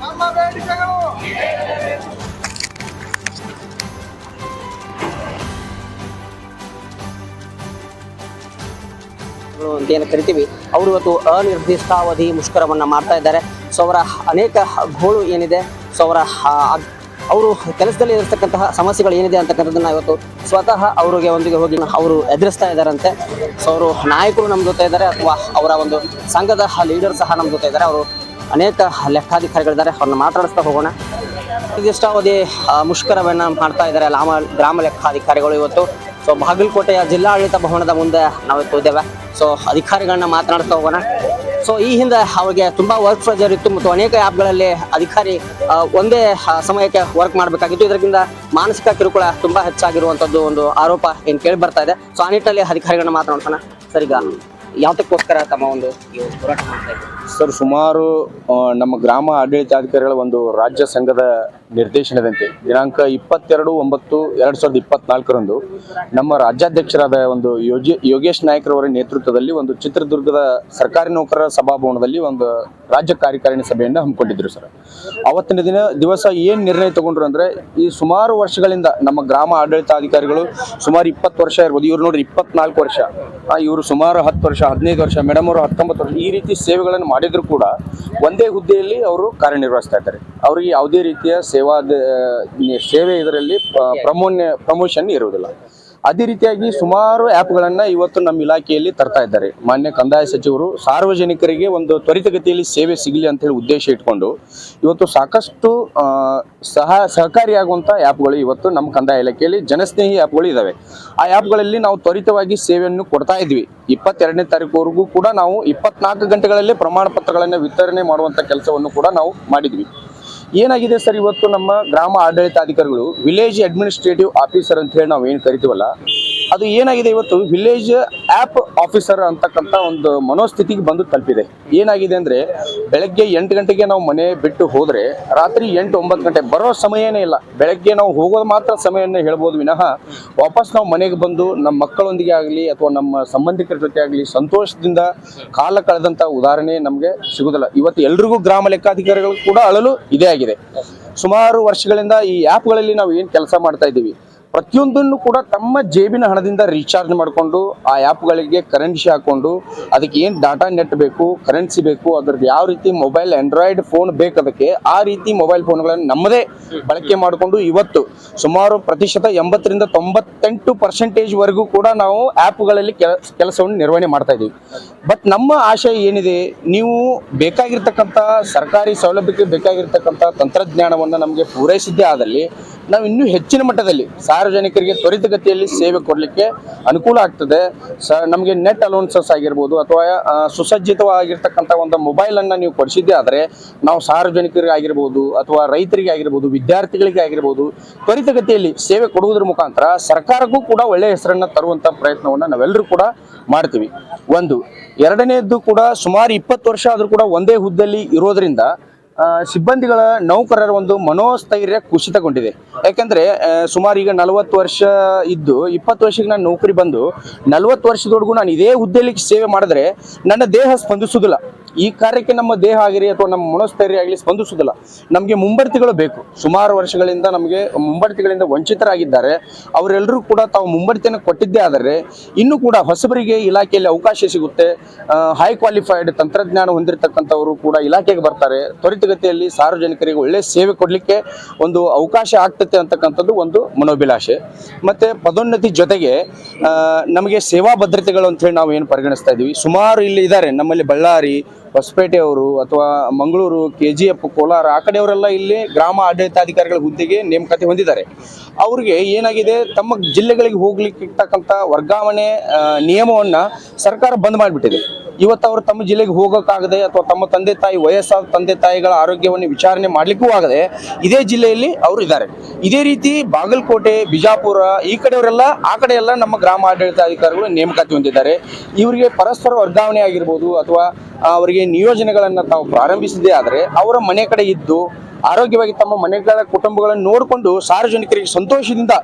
ನಮ್ಮ ಬೇಡಿಕೆಗಳು ಗಳು ಅಂತ ಏನು ಕರಿತೀವಿ. ಅವರು ಇವತ್ತು ಅನಿರ್ದಿಷ್ಟಾವಧಿ ಮುಷ್ಕರವನ್ನು ಮಾಡ್ತಾ ಇದ್ದಾರೆ. ಸೊ ಅವರ ಅನೇಕ ಗೋಳು ಏನಿದೆ, ಸೊ ಅವರ ಅವರು ಕೆಲಸದಲ್ಲಿ ಇರತಕ್ಕಂತಹ ಸಮಸ್ಯೆಗಳು ಏನಿದೆ ಅಂತಕ್ಕಂಥದ್ದನ್ನ ಇವತ್ತು ಸ್ವತಃ ಅವರಿಗೆ ಒಂದಿಗೆ ಹೋಗಿ ಅವರು ಎದುರಿಸ್ತಾ ಇದ್ದಾರಂತೆ. ಸೊ ಅವರು ನಾಯಕರು ನಮ್ಮ ಜೊತೆ ಇದ್ದಾರೆ ಅಥವಾ ಅವರ ಒಂದು ಸಂಘದ ಲೀಡರ್ ಸಹ ನಮ್ಮ ಜೊತೆ ಇದ್ದಾರೆ. ಅವರು ಅನೇಕ ಲೆಕ್ಕಾಧಿಕಾರಿಗಳಿದ್ದಾರೆ. ಅವ್ರನ್ನ ಮಾತಾಡಿಸ್ತಾ ಹೋಗೋಣ. ನಿರ್ದಿಷ್ಟಾವಧಿ ಮುಷ್ಕರವನ್ನು ಮಾಡ್ತಾ ಇದ್ದಾರೆ ಲಾಮ, ಗ್ರಾಮ ಲೆಕ್ಕಾಧಿಕಾರಿಗಳು ಇವತ್ತು. ಸೊ ಬಾಗಲಕೋಟೆಯ ಜಿಲ್ಲಾಡಳಿತ ಭವನದ ಮುಂದೆ ನಾವು ಇದ್ದೇವೆ. ಸೊ ಅಧಿಕಾರಿಗಳನ್ನ ಮಾತನಾಡ್ತಾ ಹೋಗೋಣ. ಸೊ ಈ ಹಿಂದೆ ಅವರಿಗೆ ತುಂಬಾ ವರ್ಕ್ ಪ್ರೆಷರ್ ಇತ್ತು ಮತ್ತು ಅನೇಕ ಆ್ಯಪ್ಗಳಲ್ಲಿ ಅಧಿಕಾರಿ ಒಂದೇ ಸಮಯಕ್ಕೆ ವರ್ಕ್ ಮಾಡಬೇಕಾಗಿತ್ತು. ಇದರಿಂದ ಮಾನಸಿಕ ಕಿರುಕುಳ ತುಂಬಾ ಹೆಚ್ಚಾಗಿರುವಂತದ್ದು ಒಂದು ಆರೋಪ ಏನು ಕೇಳಿ ಬರ್ತಾ ಇದೆ. ಸೊ ಆ ನಿಟ್ಟಿನಲ್ಲಿ ಅಧಿಕಾರಿಗಳನ್ನ ಮಾತನಾಡ್ತಾನೆ ಸರಿಗ ಯಾವ್ದಕ್ಕೋಸ್ಕರ ತಮ್ಮ ಒಂದು ಹೋರಾಟ ಮಾಡ್ತಾ ಇದ್ದಾರೆ? ಸರ್, ಸುಮಾರು ನಮ್ಮ ಗ್ರಾಮ ಆಡಳಿತಾಧಿಕಾರಿಗಳ ಒಂದು ರಾಜ್ಯ ಸಂಘದ ನಿರ್ದೇಶನದಂತೆ. ದಿನಾಂಕ ಇಪ್ಪತ್ತೆರಡು ಒಂಬತ್ತು ಎರಡು ಸಾವಿರದ ಇಪ್ಪತ್ನಾಲ್ಕರಂದು ನಮ್ಮ ರಾಜ್ಯಾಧ್ಯಕ್ಷರಾದ ಒಂದು ಯೋಗಿ ಯೋಗೇಶ್ ನಾಯ್ಕರವರ ನೇತೃತ್ವದಲ್ಲಿ ಒಂದು ಚಿತ್ರದುರ್ಗದ ಸರ್ಕಾರಿ ನೌಕರರ ಸಭಾಭವನದಲ್ಲಿ ಒಂದು ರಾಜ್ಯ ಕಾರ್ಯಕಾರಿಣಿ ಸಭೆಯನ್ನು ಹಮ್ಮಿಕೊಂಡಿದ್ರು ಸರ್. ಅವತ್ತಿನ ದಿನ ದಿವಸ ಏನು ನಿರ್ಣಯ ತಗೊಂಡ್ರು ಅಂದ್ರೆ, ಈ ಸುಮಾರು ವರ್ಷಗಳಿಂದ ನಮ್ಮ ಗ್ರಾಮ ಆಡಳಿತಾಧಿಕಾರಿಗಳು ಸುಮಾರು ಇಪ್ಪತ್ತು ವರ್ಷ ಇರ್ಬೋದು. ಇವ್ರು ನೋಡ್ರಿ ಇಪ್ಪತ್ನಾಲ್ಕು ವರ್ಷ. ಇವರು ಸುಮಾರು ಹತ್ತು ವರ್ಷ, ಹದಿನೈದು ವರ್ಷ ಮೇಡಮ್ ಅವರು ಹತ್ತೊಂಬತ್ತು ವರ್ಷ ಈ ರೀತಿ ಸೇವೆಗಳನ್ನು ಮಾಡಿದ್ರು ಕೂಡ ಒಂದೇ ಹುದ್ದೆಯಲ್ಲಿ ಅವರು ಕಾರ್ಯನಿರ್ವಹಿಸ್ತಾ ಇದ್ದಾರೆ. ಅವರಿಗೆ ಯಾವುದೇ ರೀತಿಯ ಸೇವಾ ಸೇವೆ ಇದರಲ್ಲಿ ಪ್ರಮೋನ್ಯ, ಪ್ರಮೋಷನ್ ಇರುವುದಿಲ್ಲ. ಅದೇ ರೀತಿಯಾಗಿ ಸುಮಾರು ಆ್ಯಪ್ಗಳನ್ನು ಇವತ್ತು ನಮ್ಮ ಇಲಾಖೆಯಲ್ಲಿ ತರ್ತಾ ಇದ್ದಾರೆ. ಮಾನ್ಯ ಕಂದಾಯ ಸಚಿವರು ಸಾರ್ವಜನಿಕರಿಗೆ ಒಂದು ತ್ವರಿತಗತಿಯಲ್ಲಿ ಸೇವೆ ಸಿಗಲಿ ಅಂತ ಹೇಳಿ ಉದ್ದೇಶ ಇಟ್ಕೊಂಡು ಇವತ್ತು ಸಾಕಷ್ಟು ಸಹ ಸಹಕಾರಿಯಾಗುವಂಥ ಆ್ಯಪ್ಗಳು ಇವತ್ತು ನಮ್ಮ ಕಂದಾಯ ಇಲಾಖೆಯಲ್ಲಿ ಜನಸ್ನೇಹಿ ಆ್ಯಪ್ಗಳು ಇದ್ದಾವೆ ಆ ಆ್ಯಪ್ಗಳಲ್ಲಿ ನಾವು ತ್ವರಿತವಾಗಿ ಸೇವೆಯನ್ನು ಕೊಡ್ತಾ ಇದ್ವಿ. ಇಪ್ಪತ್ತೆರಡನೇ ತಾರೀಕುವರೆಗೂ ಕೂಡ ನಾವು ಇಪ್ಪತ್ನಾಲ್ಕು ಗಂಟೆಗಳಲ್ಲೇ ಪ್ರಮಾಣ ಪತ್ರಗಳನ್ನು ವಿತರಣೆ ಮಾಡುವಂಥ ಕೆಲಸವನ್ನು ಕೂಡ ನಾವು ಮಾಡಿದ್ವಿ. ಏನಾಗಿದೆ ಸರ್ ಇವತ್ತು ನಮ್ಮ ಗ್ರಾಮ ಆಡಳಿತಾಧಿಕಾರಿಗಳು ವಿಲೇಜ್ ಅಡ್ಮಿನಿಸ್ಟ್ರೇಟಿವ್ ಆಫೀಸರ್ ಅಂತ ಹೇಳಿ ನಾವು ಏನು ಕರಿತೀವಲ್ಲ ಅದು ಏನಾಗಿದೆ ಇವತ್ತು ವಿಲೇಜ್ ಆ್ಯಪ್ ಆಫೀಸರ್ ಅಂತಕ್ಕಂಥ ಒಂದು ಮನೋಸ್ಥಿತಿಗೆ ಬಂದು ತಲುಪಿದೆ. ಏನಾಗಿದೆ ಅಂದರೆ ಬೆಳಗ್ಗೆ ಎಂಟು ಗಂಟೆಗೆ ನಾವು ಮನೆ ಬಿಟ್ಟು ಹೋದರೆ ರಾತ್ರಿ ಎಂಟು ಒಂಬತ್ತು ಗಂಟೆ ಬರೋ ಸಮಯನೇ ಇಲ್ಲ. ಬೆಳಗ್ಗೆ ನಾವು ಹೋಗೋದು ಮಾತ್ರ ಸಮಯವನ್ನು ಹೇಳ್ಬೋದು ವಿನಃ ವಾಪಸ್ ನಾವು ಮನೆಗೆ ಬಂದು ನಮ್ಮ ಮಕ್ಕಳೊಂದಿಗೆ ಆಗಲಿ ಅಥವಾ ನಮ್ಮ ಸಂಬಂಧಿಕರ ಜೊತೆ ಆಗಲಿ ಸಂತೋಷದಿಂದ ಕಾಲ ಕಳೆದಂಥ ಉದಾಹರಣೆ ನಮಗೆ ಸಿಗೋದಿಲ್ಲ. ಇವತ್ತು ಎಲ್ರಿಗೂ ಗ್ರಾಮ ಲೆಕ್ಕಾಧಿಕಾರಿಗಳು ಕೂಡ ಅಳಲು ಇದೇ ಆಗಿದೆ. ಸುಮಾರು ವರ್ಷಗಳಿಂದ ಈ ಆ್ಯಪ್ಗಳಲ್ಲಿ ನಾವು ಏನು ಕೆಲಸ ಮಾಡ್ತಾ ಇದ್ದೀವಿ? ಪ್ರತಿಯೊಂದನ್ನು ಕೂಡ ತಮ್ಮ ಜೇಬಿನ ಹಣದಿಂದ ರೀಚಾರ್ಜ್ ಮಾಡಿಕೊಂಡು ಆ ಆ್ಯಪ್ಗಳಿಗೆ ಕರೆನ್ಸಿ ಹಾಕೊಂಡು ಅದಕ್ಕೆ ಏನು ಡಾಟಾ ನೆಟ್ ಬೇಕು ಕರೆನ್ಸಿ ಬೇಕು, ಅದ್ರದ್ದು ಯಾವ ರೀತಿ ಮೊಬೈಲ್ ಆಂಡ್ರಾಯ್ಡ್ ಫೋನ್ ಬೇಕು ಅದಕ್ಕೆ ಆ ರೀತಿ ಮೊಬೈಲ್ ಫೋನ್ಗಳನ್ನು ನಮ್ಮದೇ ಬಳಕೆ ಮಾಡಿಕೊಂಡು ಇವತ್ತು ಸುಮಾರು ಪ್ರತಿಶತ ಎಂಬತ್ತರಿಂದ ತೊಂಬತ್ತೆಂಟು ಪರ್ಸೆಂಟೇಜ್ವರೆಗೂ ಕೂಡ ನಾವು ಆ್ಯಪ್ಗಳಲ್ಲಿ ಕೆಲಸವನ್ನು ನಿರ್ವಹಣೆ ಮಾಡ್ತಾ ಇದ್ದೀವಿ. ಬಟ್ ನಮ್ಮ ಆಶಯ ಏನಿದೆ, ನೀವು ಬೇಕಾಗಿರ್ತಕ್ಕಂಥ ಸರ್ಕಾರಿ ಸೌಲಭ್ಯಕ್ಕೆ ಬೇಕಾಗಿರ್ತಕ್ಕಂಥ ತಂತ್ರಜ್ಞಾನವನ್ನು ನಮಗೆ ಪೂರೈಸಿದ್ದೇ ಆದಲ್ಲಿ ನಾವು ಇನ್ನೂ ಹೆಚ್ಚಿನ ಮಟ್ಟದಲ್ಲಿ ಸಾರ್ವಜನಿಕರಿಗೆ ತ್ವರಿತಗತಿಯಲ್ಲಿ ಸೇವೆ ಕೊಡಲಿಕ್ಕೆ ಅನುಕೂಲ ಆಗ್ತದೆ. ಸ, ನಮಗೆ ನೆಟ್ ಅಲೋನ್ಸಸ್ ಆಗಿರ್ಬೋದು ಅಥವಾ ಸುಸಜ್ಜಿತವಾಗಿರ್ತಕ್ಕಂಥ ಒಂದು ಮೊಬೈಲನ್ನು ನೀವು ಕೊಡಿಸಿದ್ದೇ ಆದರೆ ನಾವು ಸಾರ್ವಜನಿಕರಿಗೆ ಆಗಿರ್ಬೋದು ಅಥವಾ ರೈತರಿಗೆ ಆಗಿರ್ಬೋದು, ವಿದ್ಯಾರ್ಥಿಗಳಿಗೆ ಆಗಿರ್ಬೋದು ತ್ವರಿತಗತಿಯಲ್ಲಿ ಸೇವೆ ಕೊಡುವುದರ ಮುಖಾಂತರ ಸರ್ಕಾರಕ್ಕೂ ಕೂಡ ಒಳ್ಳೆಯ ಹೆಸರನ್ನು ತರುವಂಥ ಪ್ರಯತ್ನವನ್ನು ನಾವೆಲ್ಲರೂ ಕೂಡ ಮಾಡ್ತೀವಿ. ಒಂದು, ಎರಡನೇದ್ದು ಕೂಡ ಸುಮಾರು ಇಪ್ಪತ್ತು ವರ್ಷ ಆದರೂ ಕೂಡ ಒಂದೇ ಹುದ್ದೆಯಲ್ಲಿ ಇರೋದ್ರಿಂದ ಸಿಬ್ಬಂದಿಗಳ ನೌಕರರ ಒಂದು ಮನೋಸ್ಥೈರ್ಯ ಕುಸಿತಗೊಂಡಿದೆ. ಯಾಕಂದ್ರೆ ಸುಮಾರು ಈಗ ನಲವತ್ತು ವರ್ಷ ಇದ್ದು, ಇಪ್ಪತ್ತು ವರ್ಷಕ್ಕೆ ನಾನು ನೌಕರಿ ಬಂದು, ನಲವತ್ತು ವರ್ಷದವರೆಗೂ ನಾನು ಇದೇ ಹುದ್ದೆಯಲ್ಲಿ ಸೇವೆ ಮಾಡಿದ್ರೆ ನನ್ನ ದೇಹ ಸ್ಪಂದಿಸುವುದಿಲ್ಲ. ಈ ಕಾರ್ಯಕ್ಕೆ ನಮ್ಮ ದೇಹ ಆಗಿರಿ ಅಥವಾ ನಮ್ಮ ಮನೋಸ್ಥೈರ್ಯ ಆಗಲಿ ಸ್ಪಂದಿಸುವುದಿಲ್ಲ. ನಮಗೆ ಮುಂಬಡ್ತಿಗಳು ಬೇಕು. ಸುಮಾರು ವರ್ಷಗಳಿಂದ ನಮಗೆ ಮುಂಬಡ್ತಿಗಳಿಂದ ವಂಚಿತರಾಗಿದ್ದಾರೆ. ಅವರೆಲ್ಲರೂ ಕೂಡ ತಾವು ಮುಂಬಡ್ತಿಯನ್ನು ಕೊಟ್ಟಿದ್ದೇ ಆದರೆ ಇನ್ನೂ ಕೂಡ ಹೊಸಬರಿಗೆ ಇಲಾಖೆಯಲ್ಲಿ ಅವಕಾಶ ಸಿಗುತ್ತೆ. ಹೈ ಕ್ವಾಲಿಫೈಡ್ ತಂತ್ರಜ್ಞಾನ ಹೊಂದಿರತಕ್ಕಂಥವರು ಕೂಡ ಇಲಾಖೆಗೆ ಬರ್ತಾರೆ. ತ್ವರಿತಗತಿಯಲ್ಲಿ ಸಾರ್ವಜನಿಕರಿಗೆ ಒಳ್ಳೆಯ ಸೇವೆ ಕೊಡಲಿಕ್ಕೆ ಒಂದು ಅವಕಾಶ ಆಗ್ತತೆ ಅಂತಕ್ಕಂಥದ್ದು ಒಂದು ಮನೋಭಿಲಾಷೆ. ಮತ್ತು ಪದೋನ್ನತಿ ಜೊತೆಗೆ ನಮಗೆ ಸೇವಾ ಭದ್ರತೆಗಳು ಅಂತ ಹೇಳಿ ನಾವು ಏನು ಪರಿಗಣಿಸ್ತಾ ಇದ್ದೀವಿ. ಸುಮಾರು ಇಲ್ಲಿ ಇದ್ದಾರೆ. ನಮ್ಮಲ್ಲಿ ಬಳ್ಳಾರಿ ಹೊಸಪೇಟೆ ಅವರು ಅಥವಾ Mangaluru K G F Kolar ಆ ಕಡೆಯವರೆಲ್ಲ ಇಲ್ಲಿ ಗ್ರಾಮ ಆಡಳಿತಾಧಿಕಾರಿಗಳ ಹುದ್ದೆಗೆ ನೇಮಕಾತಿ ಹೊಂದಿದ್ದಾರೆ. ಅವರಿಗೆ ಏನಾಗಿದೆ? ತಮ್ಮ ಜಿಲ್ಲೆಗಳಿಗೆ ಹೋಗ್ಲಿಕ್ಕೆ ಇರ್ತಕ್ಕಂಥ ವರ್ಗಾವಣೆ ನಿಯಮವನ್ನ ಸರ್ಕಾರ ಬಂದ್ ಮಾಡಿಬಿಟ್ಟಿದೆ. ಇವತ್ತು ಅವರು ತಮ್ಮ ಜಿಲ್ಲೆಗೆ ಹೋಗೋಕ್ಕಾಗದೆ ಅಥವಾ ತಮ್ಮ ತಂದೆ ತಾಯಿ, ವಯಸ್ಸಾದ ತಂದೆ ತಾಯಿಗಳ ಆರೋಗ್ಯವನ್ನು ವಿಚಾರಣೆ ಮಾಡಲಿಕ್ಕೂ ಆಗದೆ ಇದೇ ಜಿಲ್ಲೆಯಲ್ಲಿ ಅವರು ಇದ್ದಾರೆ. ಇದೇ ರೀತಿ ಬಾಗಲಕೋಟೆ, ಬಿಜಾಪುರ ಈ ಕಡೆಯವರೆಲ್ಲ, ಆ ಕಡೆ ಎಲ್ಲ ನಮ್ಮ ಗ್ರಾಮ ಆಡಳಿತಾಧಿಕಾರಿಗಳು ನೇಮಕಾತಿ ಹೊಂದಿದ್ದಾರೆ. ಇವರಿಗೆ ಪರಸ್ಪರ ವರ್ಗಾವಣೆ ಆಗಿರ್ಬೋದು ಅಥವಾ ಅವರಿಗೆ ನಿಯೋಜನೆಗಳನ್ನು ತಾವು ಪ್ರಾರಂಭಿಸಿದೆ ಆದರೆ ಅವರ ಮನೆ ಕಡೆ ಇದ್ದು ಆರೋಗ್ಯವಾಗಿ ತಮ್ಮ ಮನೆಗಳ ಕುಟುಂಬಗಳನ್ನು ನೋಡಿಕೊಂಡು ಸಾರ್ವಜನಿಕರಿಗೆ ಸಂತೋಷದಿಂದ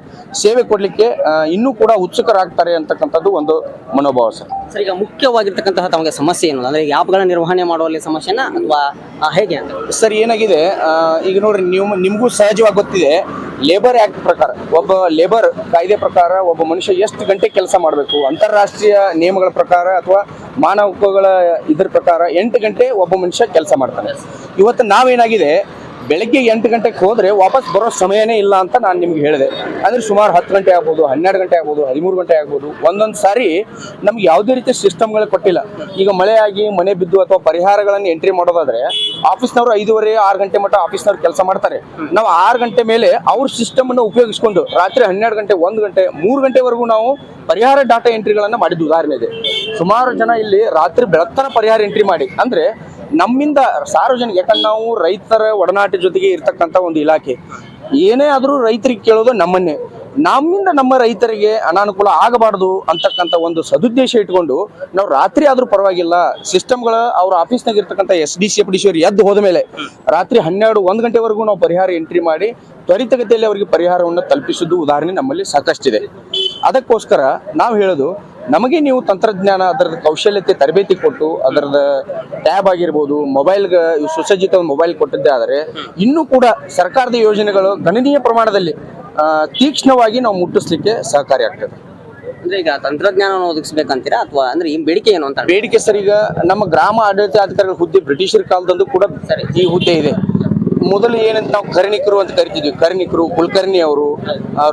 ಸೇವೆ ಕೊಡಲಿಕ್ಕೆ ಇನ್ನೂ ಕೂಡ ಉತ್ಸುಕರಾಗ್ತಾರೆ ಅಂತಕ್ಕಂಥದ್ದು ಒಂದು ಮನೋಭಾವ ಸರ್. ಸರ್ ಈಗ ಮುಖ್ಯವಾಗಿರ್ತಕ್ಕಂತಹ ತಮಗೆ ಸಮಸ್ಯೆ ಏನು? ಅಂದರೆ ಆ್ಯಪ್ಗಳ ನಿರ್ವಹಣೆ ಮಾಡುವಲ್ಲಿ ಸಮಸ್ಯೆನ ಅಥವಾ ಹೇಗೆ ಅಂತ? ಸರ್ ಏನಾಗಿದೆ ಈಗ ನೋಡ್ರಿ ನೀವು ನಿಮಗೂ ಸಹಜವಾಗಿ ಗೊತ್ತಿದೆ ಲೇಬರ್ ಆ್ಯಕ್ಟ್ ಪ್ರಕಾರ ಒಬ್ಬ ಲೇಬರ್ ಕಾಯ್ದೆ ಪ್ರಕಾರ ಒಬ್ಬ ಮನುಷ್ಯ ಎಷ್ಟು ಗಂಟೆ ಕೆಲಸ ಮಾಡಬೇಕು? ಅಂತಾರಾಷ್ಟ್ರೀಯ ನಿಯಮಗಳ ಪ್ರಕಾರ ಅಥವಾ ಮಾನವ ಹಕ್ಕುಗಳ ಇದ್ರ ಪ್ರಕಾರ ಎಂಟು ಗಂಟೆ ಒಬ್ಬ ಮನುಷ್ಯ ಕೆಲಸ ಮಾಡ್ತಾನೆ. ಇವತ್ತು ನಾವೇನಾಗಿದೆ ಬೆಳಗ್ಗೆ ಎಂಟು ಗಂಟೆಗೆ ಹೋದರೆ ವಾಪಸ್ ಬರೋ ಸಮಯನೇ ಇಲ್ಲ ಅಂತ ನಾನು ನಿಮ್ಗೆ ಹೇಳಿದೆ. ಅಂದ್ರೆ ಸುಮಾರು ಹತ್ತು ಗಂಟೆ ಆಗ್ಬೋದು, ಹನ್ನೆರಡು ಗಂಟೆ ಆಗ್ಬೋದು, ಹದಿಮೂರು ಗಂಟೆ ಆಗ್ಬೋದು. ಒಂದೊಂದು ಸಾರಿ ನಮ್ಗೆ ಯಾವುದೇ ರೀತಿಯ ಸಿಸ್ಟಮ್ಗಳು ಕೊಟ್ಟಿಲ್ಲ. ಈಗ ಮಳೆಯಾಗಿ ಮನೆ ಬಿದ್ದು ಅಥವಾ ಪರಿಹಾರಗಳನ್ನು ಎಂಟ್ರಿ ಮಾಡೋದಾದ್ರೆ ಆಫೀಸ್ನವರು ಐದುವರೆ, ಆರು ಗಂಟೆ ಮಟ್ಟ ಆಫೀಸ್ನವ್ರು ಕೆಲಸ ಮಾಡ್ತಾರೆ. ನಾವು ಆರು ಗಂಟೆ ಮೇಲೆ ಅವ್ರ ಸಿಸ್ಟಮ್ ಅನ್ನು ಉಪಯೋಗಿಸ್ಕೊಂಡು ರಾತ್ರಿ ಹನ್ನೆರಡು ಗಂಟೆ, ಒಂದು ಗಂಟೆ, ಮೂರು ಗಂಟೆವರೆಗೂ ನಾವು ಪರಿಹಾರ ಡಾಟಾ ಎಂಟ್ರಿಗಳನ್ನು ಮಾಡಿದ್ದು. ಉದಾಹರಣೆ ಇದೆ ಸುಮಾರು ಜನ ಇಲ್ಲಿ ರಾತ್ರಿ ಬೆಳತ್ತನ ಪರಿಹಾರ ಎಂಟ್ರಿ ಮಾಡಿ. ಅಂದ್ರೆ ನಮ್ಮಿಂದ ಸಾರ್ವಜನಿಕ, ಯಾಕಂದ್ರೆ ನಾವು ರೈತರ ಒಡನಾಟ ಜೊತೆಗೆ ಇರ್ತಕ್ಕಂಥ ಒಂದು ಇಲಾಖೆ. ಏನೇ ಆದರೂ ರೈತರಿಗೆ ಕೇಳೋದು ನಮ್ಮನ್ನೇ. ನಮ್ಮಿಂದ ನಮ್ಮ ರೈತರಿಗೆ ಅನಾನುಕೂಲ ಆಗಬಾರ್ದು ಅಂತಕ್ಕಂಥ ಒಂದು ಸದುದ್ದೇಶ ಇಟ್ಕೊಂಡು ನಾವು ರಾತ್ರಿ ಆದ್ರೂ ಪರವಾಗಿಲ್ಲ, ಸಿಸ್ಟಮ್ಗಳ ಅವ್ರ ಆಫೀಸ್ನಾಗ ಇರ್ತಕ್ಕಂಥ S D C, F D C ಎದ್ದು ಹೋದ ಮೇಲೆ ರಾತ್ರಿ ಹನ್ನೆರಡು, ಒಂದು ಗಂಟೆವರೆಗೂ ನಾವು ಪರಿಹಾರ ಎಂಟ್ರಿ ಮಾಡಿ ತ್ವರಿತಗತಿಯಲ್ಲಿ ಅವರಿಗೆ ಪರಿಹಾರವನ್ನು ತಲುಪಿಸಿದ್ದು ಉದಾಹರಣೆ ನಮ್ಮಲ್ಲಿ ಸಾಕಷ್ಟಿದೆ. ಅದಕ್ಕೋಸ್ಕರ ನಾವು ಹೇಳೋದು ನಮಗೆ ನೀವು ತಂತ್ರಜ್ಞಾನ ಅದರದ ಕೌಶಲ್ಯತೆ ತರಬೇತಿ ಕೊಟ್ಟು ಅದರದ ಟ್ಯಾಬ್ ಆಗಿರ್ಬೋದು ಮೊಬೈಲ್ ಸುಸಜ್ಜಿತ ಮೊಬೈಲ್ ಕೊಟ್ಟಿದ್ದ ಆದರೆ ಇನ್ನೂ ಕೂಡ ಸರ್ಕಾರದ ಯೋಜನೆಗಳು ಗಣನೀಯ ಪ್ರಮಾಣದಲ್ಲಿ ತೀಕ್ಷ್ಣವಾಗಿ ನಾವು ಮುಟ್ಟಿಸ್ಲಿಕ್ಕೆ ಸಹಕಾರಿ ಆಗ್ತದೆ. ಅಂದ್ರೆ ಈಗ ತಂತ್ರಜ್ಞಾನ ಒದಗಿಸ್ಬೇಕಂತೀರಾ? ಅಥವಾ ಅಂದ್ರೆ ಈ ಬೇಡಿಕೆ ಏನು ಅಂತ? ಬೇಡಿಕೆ ಸರ್ ಈಗ ನಮ್ಮ ಗ್ರಾಮ ಆಡಳಿತ ಅಧಿಕಾರಿಗಳ ಹುದ್ದೆ ಬ್ರಿಟಿಷರ ಕಾಲದಂದು ಕೂಡ ಈ ಹುದ್ದೆ ಇದೆ. ಮೊದಲು ಏನಂತ ನಾವು ಕರ್ಣಿಕರು ಅಂತ ಕರಿತಿದ್ವಿ. ಕರ್ಣಿಕರು, ಕುಲಕರ್ಣಿ ಅವರು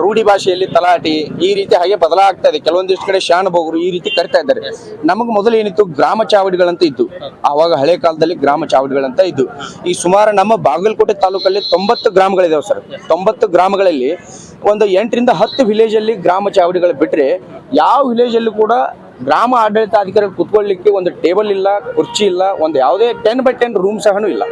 ರೂಢಿ ಭಾಷೆಯಲ್ಲಿ ತಲಾಟಿ ಈ ರೀತಿ ಹಾಗೆ ಬದಲಾಗ್ತಾ ಇದೆ. ಕೆಲವೊಂದಿಷ್ಟು ಕಡೆ ಶಾನುಭೋಗರು ಈ ರೀತಿ ಕರಿತಾ ಇದ್ದಾರೆ. ನಮಗೆ ಮೊದಲು ಏನಿತ್ತು? ಗ್ರಾಮ ಚಾವಡಿಗಳಂತ ಇದ್ದು. ಆವಾಗ ಹಳೆ ಕಾಲದಲ್ಲಿ ಗ್ರಾಮ ಚಾವಡಿಗಳಂತ ಇದ್ದು. ಈ ಸುಮಾರು ನಮ್ಮ ಬಾಗಲಕೋಟೆ ತಾಲೂಕಲ್ಲಿ ತೊಂಬತ್ತು ಗ್ರಾಮಗಳಿದಾವೆ ಸರ್. ತೊಂಬತ್ತು ಗ್ರಾಮಗಳಲ್ಲಿ ಒಂದು ಎಂಟರಿಂದ ಹತ್ತು ವಿಲೇಜ್ ಅಲ್ಲಿ ಗ್ರಾಮ ಚಾವಡಿಗಳು ಬಿಟ್ರೆ ಯಾವ ವಿಲೇಜ್ ಅಲ್ಲೂ ಕೂಡ ಗ್ರಾಮ ಆಡಳಿತಾಧಿಕಾರಿಗಳು ಕುತ್ಕೊಳ್ಳಿಕ್ಕೆ ಒಂದು ಟೇಬಲ್ ಇಲ್ಲ, ಕುರ್ಚಿ ಇಲ್ಲ, ಒಂದು ಯಾವುದೇ ಟೆನ್ ಬೈ ಟೆನ್ ರೂಮ್ ಸಹನೂ ಇಲ್ಲ.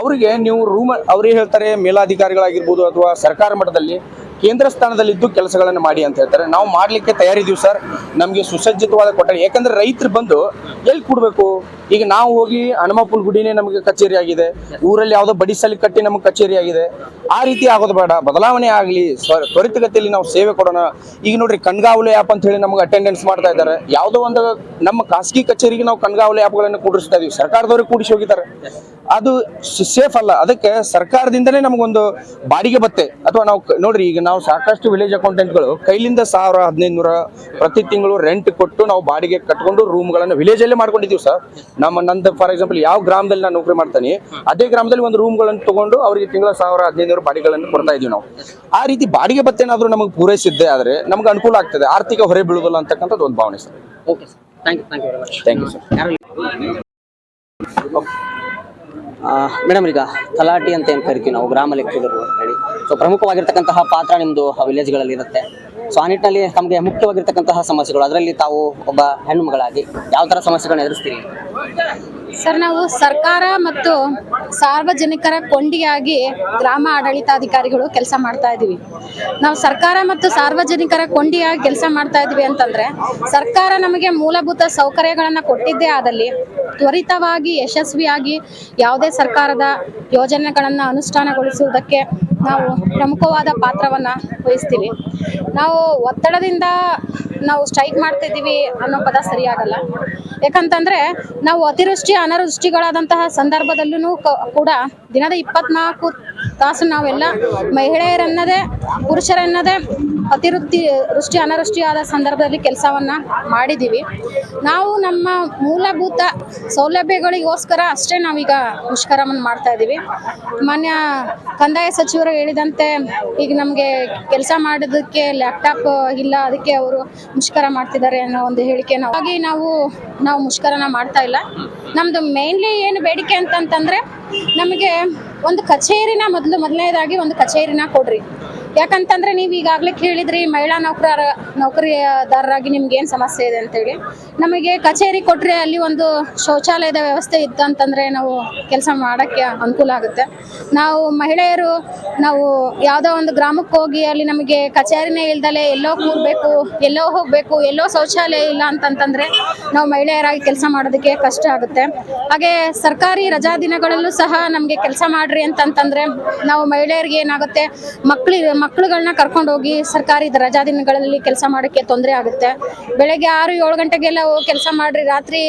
ಅವರಿಗೆ ನೀವು ರೂಮ್ ಅವ್ರಿಗೆ ಹೇಳ್ತಾರೆ, ಮೇಲಾಧಿಕಾರಿಗಳಾಗಿರ್ಬೋದು ಅಥವಾ ಸರ್ಕಾರ ಮಟ್ಟದಲ್ಲಿ ಕೇಂದ್ರ ಸ್ಥಾನದಲ್ಲಿದ್ದು ಕೆಲಸಗಳನ್ನು ಮಾಡಿ ಅಂತ ಹೇಳ್ತಾರೆ. ನಾವು ಮಾಡಲಿಕ್ಕೆ ತಯಾರಿದ್ದೀವಿ ಸರ್. ನಮಗೆ ಸುಸಜ್ಜಿತವಾದ ಕೊಠಡಿ. ಯಾಕಂದ್ರೆ ರೈತರು ಬಂದು ಎಲ್ಲಿ ಕೊಡಬೇಕು? ಈಗ ನಾವು ಹೋಗಿ ಹನುಮಪ್ಪನ ಗುಡಿನೇ ನಮಗೆ ಕಚೇರಿ ಆಗಿದೆ. ಊರಲ್ಲಿ ಯಾವುದೋ ಬಡಿಸಲಿ ಕಟ್ಟಿ ನಮಗೆ ಕಚೇರಿ ಆಗಿದೆ. ಆ ರೀತಿ ಆಗೋದು ಬೇಡ. ಬದಲಾವಣೆ ಆಗಲಿ. ತ್ವರಿತಗತಿಯಲ್ಲಿ ನಾವು ಸೇವೆ ಕೊಡೋಣ. ಈಗ ನೋಡ್ರಿ, ಕಣ್ಗಾವಲು ಆ್ಯಪ್ ಅಂತ ಹೇಳಿ ನಮಗೆ ಅಟೆಂಡೆನ್ಸ್ ಮಾಡ್ತಾ ಇದ್ದಾರೆ. ಯಾವುದೋ ಒಂದು ನಮ್ಮ ಖಾಸಗಿ ಕಚೇರಿಗೆ ನಾವು ಕಣ್ಗಾವಲು ಆ್ಯಪ್ಗಳನ್ನು ಕೂಡಿಸ್ತಾ ಇದೀವಿ. ಸರ್ಕಾರದವ್ರಿಗೆ ಕೂಡಿಸಿ ಹೋಗಿದ್ದಾರೆ. ಅದು ಸೇಫ್ ಅಲ್ಲ. ಅದಕ್ಕೆ ಸರ್ಕಾರದಿಂದನೇ ನಮಗೊಂದು ಬಾಡಿಗೆ ಬತ್ತೆ. ಅಥವಾ ನಾವು ನೋಡ್ರಿ ಈಗ ನಾವು ಸಾಕಷ್ಟು ವಿಲೇಜ್ ಅಕೌಂಟೆಂಟ್ಗಳು ಕೈಲಿಂದ ಸಾವಿರ ಹದಿನೈದು ನೂರ ಪ್ರತಿ ತಿಂಗಳು ರೆಂಟ್ ಕೊಟ್ಟು ನಾವು ಬಾಡಿಗೆ ಕಟ್ಕೊಂಡು ರೂಮ್ಗಳನ್ನು ವಿಲೇಜಲ್ಲೇ ಮಾಡ್ಕೊಂಡಿದ್ದೀವಿ ಸರ್. ನಮ್ಮ ನಂದು ಫಾರ್ ಎಕ್ಸಾಂಪಲ್ ಯಾವ ಗ್ರಾಮದಲ್ಲಿ ನಾನು ನೌಕರಿ ಮಾಡ್ತೀನಿ ಅದೇ ಗ್ರಾಮದಲ್ಲಿ ಒಂದು ರೂಮ್ಗಳನ್ನು ತಗೊಂಡು ಅವರಿಗೆ ತಿಂಗಳ ಸಾವಿರ ಹದಿನೈದು ನೂರು ಬಾಡಿಗೆಗಳನ್ನು ಕೊಡ್ತಾ ಇದೀವಿ ನಾವು. ಆ ರೀತಿ ಬಾಡಿಗೆ ಬತ್ತೇನಾದ್ರೂ ನಮಗೆ ಪೂರೈಸಿದ್ದೆ ಆದರೆ ನಮ್ಗೆ ಅನುಕೂಲ ಆಗ್ತದೆ. ಆರ್ಥಿಕ ಹೊರೆ ಬೀಳುವುದಿಲ್ಲ ಅಂತಕ್ಕಂಥದ್ದು ಒಂದು ಭಾವನೆ sir. Okay sir thank you thank you very much thank you sir madam ಈಗ ತಲಾಟಿ ಅಂತ ಏನು ಕರಿತೀವಿ ನಾವು, ಗ್ರಾಮ ಲೆಕ್ಕದರು ಹೇಳಿ. ಸೊ ಪ್ರಮುಖವಾಗಿರ್ತಕ್ಕಂತಹ ಪಾತ್ರ ನಿಮ್ಮದು ವಿಲೇಜ್ಗಳಲ್ಲಿ ಇರುತ್ತೆ. ಸೊ ಆ ನಿಟ್ಟಿನಲ್ಲಿ ತಮಗೆ ಮುಖ್ಯವಾಗಿರ್ತಕ್ಕಂತಹ ಸಮಸ್ಯೆಗಳು, ಅದರಲ್ಲಿ ತಾವು ಒಬ್ಬ ಹೆಣ್ಣು ಮಗಳಾಗಿ ಯಾವ ಥರ ಸಮಸ್ಯೆಗಳನ್ನ ಎದುರಿಸ್ತೀರಿ? ಸರ್, ನಾವು ಸರ್ಕಾರ ಮತ್ತು ಸಾರ್ವಜನಿಕರ ಕೊಂಡಿಯಾಗಿ ಗ್ರಾಮ ಆಡಳಿತಾಧಿಕಾರಿಗಳು ಕೆಲಸ ಮಾಡ್ತಾ ಇದ್ದೀವಿ ನಾವು ಸರ್ಕಾರ ಮತ್ತು ಸಾರ್ವಜನಿಕರ ಕೊಂಡಿಯಾಗಿ ಕೆಲಸ ಮಾಡ್ತಾ ಇದ್ದೀವಿ ಅಂತಂದ್ರೆ, ಸರ್ಕಾರ ನಮಗೆ ಮೂಲಭೂತ ಸೌಕರ್ಯಗಳನ್ನು ಕೊಟ್ಟಿದ್ದೇ ಆದಲ್ಲಿ ತ್ವರಿತವಾಗಿ, ಯಶಸ್ವಿಯಾಗಿ ಯಾವುದೇ ಸರ್ಕಾರದ ಯೋಜನೆಗಳನ್ನು ಅನುಷ್ಠಾನಗೊಳಿಸುವುದಕ್ಕೆ ನಾವು ಪ್ರಮುಖವಾದ ಪಾತ್ರವನ್ನು ವಹಿಸ್ತೀವಿ. ನಾವು ಒತ್ತಡದಿಂದ ನಾವು ಸ್ಟ್ರೈಕ್ ಮಾಡ್ತಿದ್ದೀವಿ ಅನ್ನೋ ಪದ ಸರಿಯಾಗಲ್ಲ. ಯಾಕಂತಂದ್ರೆ ನಾವು ಅತಿವೃಷ್ಟಿ, ಅನಾವೃಷ್ಟಿಗಳಾದಂತಹ ಸಂದರ್ಭದಲ್ಲೂ ಕೂಡ ದಿನದ ಇಪ್ಪತ್ನಾಲ್ಕು ತಾಸು ನಾವೆಲ್ಲ ಮಹಿಳೆಯರನ್ನದೇ, ಪುರುಷರನ್ನದೇ ಅತಿವೃಷ್ಟಿ, ವೃಷ್ಟಿ ಅನಾವೃಷ್ಟಿಯಾದ ಸಂದರ್ಭದಲ್ಲಿ ಕೆಲಸವನ್ನ ಮಾಡಿದ್ದೀವಿ ನಾವು ನಮ್ಮ ಮೂಲಭೂತ ಸೌಲಭ್ಯಗಳಿಗೋಸ್ಕರ ಅಷ್ಟೇ ನಾವೀಗ ಮುಷ್ಕರವನ್ನು ಮಾಡ್ತಾ ಇದ್ದೀವಿ ಮಾನ್ಯ ಕಂದಾಯ ಸಚಿವರು ಹೇಳಿದಂತೆ, ಈಗ ನಮಗೆ ಕೆಲಸ ಮಾಡೋದಕ್ಕೆ ಲ್ಯಾಪ್ಟಾಪ್ ಇಲ್ಲ, ಅದಕ್ಕೆ ಅವರು ಮುಷ್ಕರ ಮಾಡ್ತಿದ್ದಾರೆ ಅನ್ನೋ ಒಂದು ಹೇಳಿಕೆ ನಾವು. ಹಾಗಾಗಿ ನಾವು ನಾವು ಮುಷ್ಕರನ ಮಾಡ್ತಾ ಇಲ್ಲ. ನಮ್ಮದು ಮೇನ್ಲಿ ಏನು ಬೇಡಿಕೆ ಅಂತಂತಂದರೆ, ನಮಗೆ ಒಂದು ಕಚೇರಿನ ಮೊದಲು, ಮೊದಲನೇದಾಗಿ ಒಂದು ಕಚೇರಿನ ಕೊಡ್ರಿ. ಯಾಕಂತಂದ್ರೆ ನೀವು ಈಗಾಗಲೇ ಕೇಳಿದ್ರಿ, ಮಹಿಳಾ ನೌಕರರ, ನೌಕರಿದಾರರಾಗಿ ನಿಮ್ಗೆ ಏನು ಸಮಸ್ಯೆ ಇದೆ ಅಂತೇಳಿ. ನಮಗೆ ಕಚೇರಿ ಕೊಟ್ಟರೆ ಅಲ್ಲಿ ಒಂದು ಶೌಚಾಲಯದ ವ್ಯವಸ್ಥೆ ಇತ್ತು ಅಂತಂದ್ರೆ ನಾವು ಕೆಲಸ ಮಾಡೋಕ್ಕೆ ಅನುಕೂಲ ಆಗುತ್ತೆ. ನಾವು ಮಹಿಳೆಯರು, ನಾವು ಯಾವುದೋ ಒಂದು ಗ್ರಾಮಕ್ಕೆ ಹೋಗಿ ಅಲ್ಲಿ ನಮಗೆ ಕಚೇರಿನೇ ಇಲ್ದಲೆ ಎಲ್ಲೋ ಕೂರಬೇಕು, ಎಲ್ಲೋ ಹೋಗಬೇಕು, ಎಲ್ಲೋ ಶೌಚಾಲಯ ಇಲ್ಲ ಅಂತಂತಂದ್ರೆ ನಾವು ಮಹಿಳೆಯರಾಗಿ ಕೆಲಸ ಮಾಡೋದಕ್ಕೆ ಕಷ್ಟ ಆಗುತ್ತೆ. ಹಾಗೆ ಸರ್ಕಾರಿ ರಜಾ ದಿನಗಳಲ್ಲೂ ಸಹ ನಮಗೆ ಕೆಲಸ ಮಾಡ್ರಿ ಅಂತಂತಂದ್ರೆ ನಾವು ಮಹಿಳೆಯರಿಗೆ ಏನಾಗುತ್ತೆ, ಮಕ್ಳಿ ಮಕ್ಳುಗಳನ್ನ ಕರ್ಕೊಂಡು ಹೋಗಿ ಸರ್ಕಾರಿ ರಜಾ ದಿನಗಳಲ್ಲಿ ಕೆಲಸ ಮಾಡೋಕ್ಕೆ ತೊಂದರೆ ಆಗುತ್ತೆ. ಬೆಳಗ್ಗೆ ಆರು ಏಳು ಗಂಟೆಗೆಲ್ಲ ಹೋಗಿ ಕೆಲಸ ಮಾಡ್ರಿ, ರಾತ್ರಿ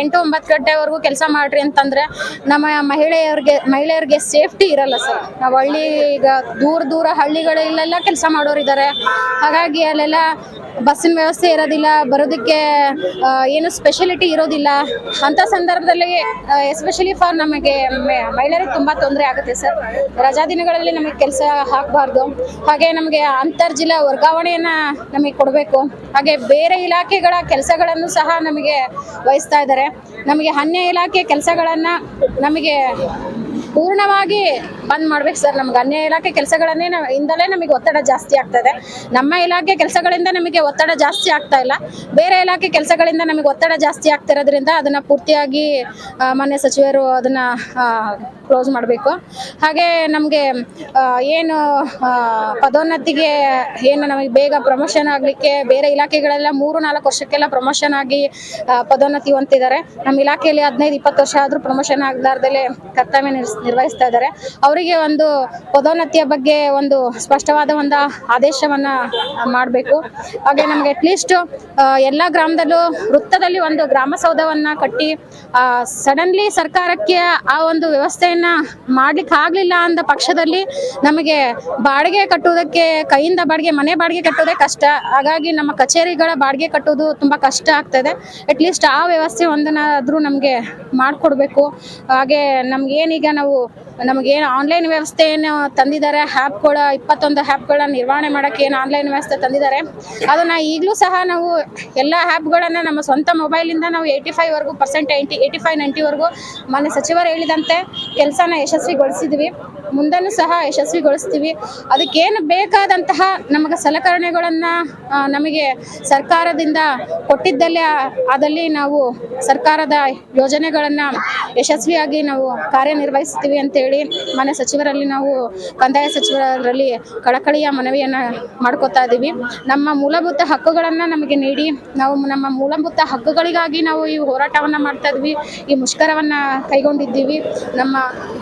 ಎಂಟು ಒಂಬತ್ತು ಗಂಟೆವರೆಗೂ ಕೆಲಸ ಮಾಡ್ರಿ ಅಂತಂದ್ರೆ ನಮ್ಮ ಮಹಿಳೆಯರಿಗೆ ಮಹಿಳೆಯರಿಗೆ ಸೇಫ್ಟಿ ಇರಲ್ಲ ಸರ್. ನಾವು ಹಳ್ಳಿ ಈಗ ದೂರ ದೂರ ಹಳ್ಳಿಗಳಲ್ಲೆಲ್ಲ ಕೆಲಸ ಮಾಡೋರಿದ್ದಾರೆ ಹಾಗಾಗಿ ಅಲ್ಲೆಲ್ಲ ಬಸ್ಸಿನ ವ್ಯವಸ್ಥೆ ಇರೋದಿಲ್ಲ, ಬರೋದಕ್ಕೆ ಏನು ಸ್ಪೆಷಲಿಟಿ ಇರೋದಿಲ್ಲ. ಅಂಥ ಸಂದರ್ಭದಲ್ಲಿ ಎಸ್ಪೆಷಲಿ ಫಾರ್ ನಮಗೆ ಮಹಿಳೆಯರಿಗೆ ತುಂಬ ತೊಂದರೆ ಆಗುತ್ತೆ ಸರ್. ರಜಾ ದಿನಗಳಲ್ಲಿ ನಮಗೆ ಕೆಲಸ ಹಾಕಬಾರ್ದು. ಹಾಗೆ ನಮಗೆ ಅಂತರ್ ಜಿಲ್ಲಾ ವರ್ಗಾವಣೆಯನ್ನು ನಮಗೆ ಕೊಡಬೇಕು. ಹಾಗೆ ಬೇರೆ ಇಲಾಖೆಗಳ ಕೆಲಸಗಳನ್ನು ಸಹ ನಮಗೆ ವಹಿಸ್ತಾ ಇದ್ದಾರೆ. ನಮಗೆ ಅನ್ಯ ಇಲಾಖೆ ಕೆಲಸಗಳನ್ನ ನಮಗೆ ಪೂರ್ಣವಾಗಿ ಬಂದ್ ಮಾಡ್ಬೇಕು ಸರ್. ನಮ್ಗೆ ಅನ್ಯ ಇಲಾಖೆ ಕೆಲಸಗಳನ್ನೇ ನಾವು ಇಂದಲೇ ನಮಗೆ ಒತ್ತಡ ಜಾಸ್ತಿ ಆಗ್ತದೆ ನಮ್ಮ ಇಲಾಖೆ ಕೆಲಸಗಳಿಂದ ನಮಗೆ ಒತ್ತಡ ಜಾಸ್ತಿ ಆಗ್ತಾ ಇಲ್ಲ. ಬೇರೆ ಇಲಾಖೆ ಕೆಲಸಗಳಿಂದ ನಮಗೆ ಒತ್ತಡ ಜಾಸ್ತಿ ಆಗ್ತಿರೋದ್ರಿಂದ ಅದನ್ನ ಪೂರ್ತಿಯಾಗಿ ಮಾನ್ಯ ಸಚಿವರು ಅದನ್ನ ಕ್ಲೋಸ್ ಮಾಡಬೇಕು. ಹಾಗೆ ನಮಗೆ ಏನು ಪದೋನ್ನತಿಗೆ ಏನು ನಮಗೆ ಬೇಗ ಪ್ರಮೋಷನ್ ಆಗಲಿಕ್ಕೆ ಬೇರೆ ಇಲಾಖೆಗಳೆಲ್ಲ ಮೂರು ನಾಲ್ಕು ವರ್ಷಕ್ಕೆಲ್ಲ ಪ್ರಮೋಷನ್ ಆಗಿ ಪದೋನ್ನತಿ ಹೊಂತಿದ್ದಾರೆ ನಮ್ಮ ಇಲಾಖೆಯಲ್ಲಿ ಹದಿನೈದು, ಇಪ್ಪತ್ತು ವರ್ಷ ಆದರೂ ಪ್ರಮೋಷನ್ ಆಗಲಾರ್ದಲೇ ಕರ್ತವ್ಯ ನಿರ್ವಹಿಸ್ತಾ ಇದ್ದಾರೆ. ಅವರಿಗೆ ಒಂದು ಪದೋನ್ನತಿಯ ಬಗ್ಗೆ ಒಂದು ಸ್ಪಷ್ಟವಾದ ಒಂದು ಆದೇಶವನ್ನ ಮಾಡಬೇಕು. ಹಾಗೆ ನಮಗೆ ಅಟ್ಲೀಸ್ಟ್ ಎಲ್ಲ ಗ್ರಾಮದಲ್ಲೂ ವೃತ್ತದಲ್ಲಿ ಒಂದು ಗ್ರಾಮ ಸೌಧವನ್ನ ಕಟ್ಟಿ ಸಡನ್ಲಿ ಸರ್ಕಾರಕ್ಕೆ ಆ ಒಂದು ವ್ಯವಸ್ಥೆಯನ್ನ ಮಾಡ್ಲಿಕ್ಕೆ ಆಗ್ಲಿಲ್ಲ ಅಂದ ಪಕ್ಷದಲ್ಲಿ ನಮಗೆ ಬಾಡಿಗೆ ಕಟ್ಟುವುದಕ್ಕೆ, ಕೈಯಿಂದ ಬಾಡಿಗೆ, ಮನೆ ಬಾಡಿಗೆ ಕಟ್ಟೋದೇ ಕಷ್ಟ. ಹಾಗಾಗಿ ನಮ್ಮ ಕಚೇರಿಗಳ ಬಾಡಿಗೆ ಕಟ್ಟೋದು ತುಂಬಾ ಕಷ್ಟ ಆಗ್ತದೆ. ಅಟ್ಲೀಸ್ಟ್ ಆ ವ್ಯವಸ್ಥೆ ಒಂದನ್ನಾದ್ರೂ ನಮಗೆ ಮಾಡಿಕೊಡ್ಬೇಕು. ಹಾಗೆ ನಮ್ಗೇನೀಗ ನಾವು ನಮಗೇನು ಆನ್ಲೈನ್ ವ್ಯವಸ್ಥೆ ಏನು ತಂದಿದ್ದಾರೆ? ಆ್ಯಪ್ಗಳ ಇಪ್ಪತ್ತೊಂದು ಆ್ಯಪ್ಗಳನ್ನ ನಿರ್ವಹಣೆ ಮಾಡೋಕ್ಕೆ ಏನು ಆನ್ಲೈನ್ ವ್ಯವಸ್ಥೆ ತಂದಿದ್ದಾರೆ? ಅದನ್ನು ಈಗಲೂ ಸಹ ನಾವು ಎಲ್ಲ ಆ್ಯಪ್ಗಳನ್ನು ನಮ್ಮ ಸ್ವಂತ ಮೊಬೈಲಿಂದ ನಾವು ಏಯ್ಟಿ ಫೈವ್ವರೆಗೂ ಪರ್ಸೆಂಟ್ ಏಯ್ಟಿ ಏಯ್ಟಿ ಫೈವ್ ನೈಂಟಿವರೆಗೂ ಮೊನ್ನೆ ಸಚಿವರು ಹೇಳಿದಂತೆ ಕೆಲಸನ ಯಶಸ್ವಿಗೊಳಿಸಿದ್ವಿ. ಮುಂದನ್ನು ಸಹ ಯಶಸ್ವಿಗೊಳಿಸ್ತೀವಿ. ಅದಕ್ಕೇನು ಬೇಕಾದಂತಹ ನಮಗೆ ಸಲಕರಣೆಗಳನ್ನು ನಮಗೆ ಸರ್ಕಾರದಿಂದ ಕೊಟ್ಟಿದ್ದಲ್ಲಿ ಅದರಲ್ಲಿ ನಾವು ಸರ್ಕಾರದ ಯೋಜನೆಗಳನ್ನು ಯಶಸ್ವಿಯಾಗಿ ನಾವು ಕಾರ್ಯನಿರ್ವಹಿಸ್ತೀವಿ ಅಂತೇಳಿ ಮನೆ ಸಚಿವರಲ್ಲಿ ನಾವು, ಕಂದಾಯ ಸಚಿವರಲ್ಲಿ ಕಳಕಳಿಯ ಮನವಿಯನ್ನು ಮಾಡ್ಕೋತಾ ಇದ್ದೀವಿ ನಮ್ಮ ಮೂಲಭೂತ ಹಕ್ಕುಗಳನ್ನು ನಮಗೆ ನೀಡಿ, ನಾವು ನಮ್ಮ ಮೂಲಭೂತ ಹಕ್ಕುಗಳಿಗಾಗಿ ನಾವು ಈ ಹೋರಾಟವನ್ನು ಮಾಡ್ತಾ ಇದ್ವಿ, ಈ ಮುಷ್ಕರವನ್ನು ಕೈಗೊಂಡಿದ್ದೀವಿ. ನಮ್ಮ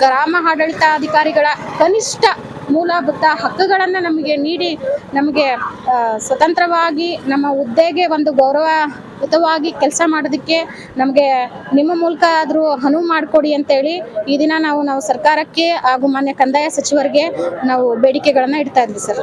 ಗ್ರಾಮ ಆಡಳಿತಾಧಿಕಾರಿಗಳ ಕನಿಷ್ಠ ಮೂಲಭೂತ ಹಕ್ಕುಗಳನ್ನು ನಮಗೆ ನೀಡಿ, ನಮಗೆ ಸ್ವತಂತ್ರವಾಗಿ ನಮ್ಮ ಹುದ್ದೆಗೆ ಒಂದು ಗೌರವಯುತವಾಗಿ ಕೆಲಸ ಮಾಡೋದಕ್ಕೆ ನಮಗೆ ನಿಮ್ಮ ಮೂಲಕ ಆದರೂ ಅನುವು ಮಾಡಿಕೊಡಿ ಅಂತೇಳಿ ಈ ದಿನ ನಾವು ನಾವು ಸರ್ಕಾರಕ್ಕೆ ಹಾಗೂ ಮಾನ್ಯ ಕಂದಾಯ ಸಚಿವರಿಗೆ ನಾವು ಬೇಡಿಕೆಗಳನ್ನು ಇಡ್ತಾ ಇದ್ವಿ ಸರ್.